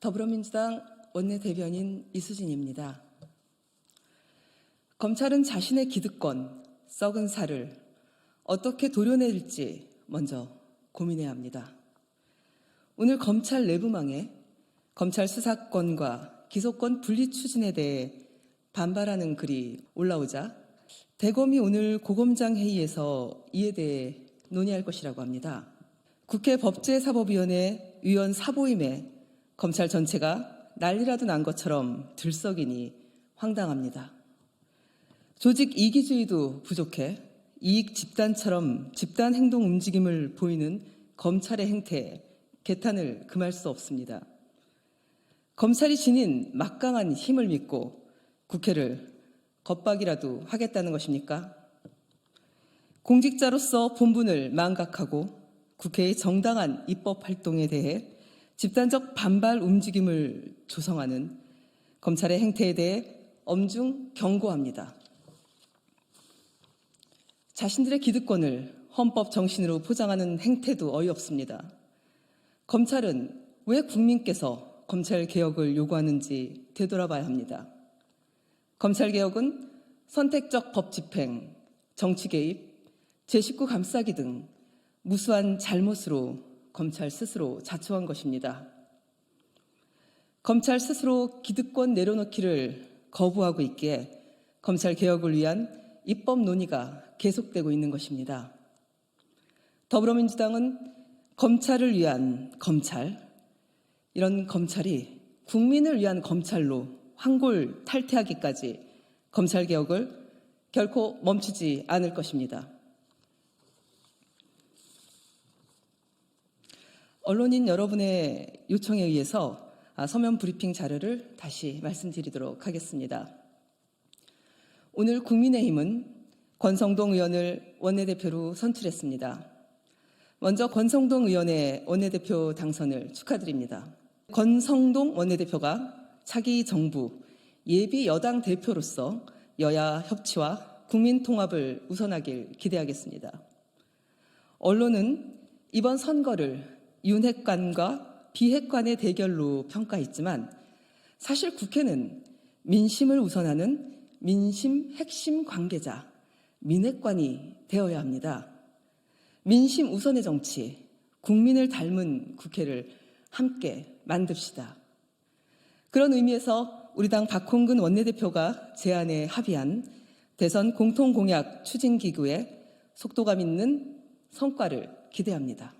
더불어민주당 원내대변인 이수진입니다. 검찰은 자신의 기득권, 썩은 살을 어떻게 도려낼지 먼저 고민해야 합니다. 오늘 검찰 내부망에 검찰 수사권과 기소권 분리 추진에 대해 반발하는 글이 올라오자 대검이 오늘 고검장 회의에서 이에 대해 논의할 것이라고 합니다. 국회 법제사법위원회 위원 사보임에 검찰 전체가 난리라도 난 것처럼 들썩이니 황당합니다. 조직 이기주의도 부족해 이익 집단처럼 집단 행동 움직임을 보이는 검찰의 행태에 개탄을 금할 수 없습니다. 검찰이 지닌 막강한 힘을 믿고 국회를 겁박이라도 하겠다는 것입니까? 공직자로서 본분을 망각하고 국회의 정당한 입법 활동에 대해 집단적 반발 움직임을 조성하는 검찰의 행태에 대해 엄중 경고합니다. 자신들의 기득권을 헌법 정신으로 포장하는 행태도 어이없습니다. 검찰은 왜 국민께서 검찰 개혁을 요구하는지 되돌아봐야 합니다. 검찰 개혁은 선택적 법 집행, 정치 개입, 제19 감싸기 등 무수한 잘못으로 검찰 스스로 자초한 것입니다. 검찰 스스로 기득권 내려놓기를 거부하고 있기에 검찰 개혁을 위한 입법 논의가 계속되고 있는 것입니다. 더불어민주당은 검찰을 위한 검찰, 이런 검찰이 국민을 위한 검찰로 황골 탈퇴하기까지 검찰 개혁을 결코 멈추지 않을 것입니다. 언론인 여러분의 요청에 의해서 아, 서면 브리핑 자료를 다시 말씀드리도록 하겠습니다. 오늘 국민의힘은 권성동 의원을 원내대표로 선출했습니다. 먼저 권성동 의원의 원내대표 당선을 축하드립니다. 권성동 원내대표가 차기 정부 예비 여당 대표로서 여야 협치와 국민 통합을 우선하길 기대하겠습니다. 언론은 이번 선거를 윤핵관과 비핵관의 대결로 평가했지만 사실 국회는 민심을 우선하는 민심 핵심 관계자, 민핵관이 되어야 합니다. 민심 우선의 정치, 국민을 닮은 국회를 함께 만듭시다. 그런 의미에서 우리 당 박홍근 원내대표가 제안에 합의한 대선 공통공약 추진기구의 속도감 있는 성과를 기대합니다.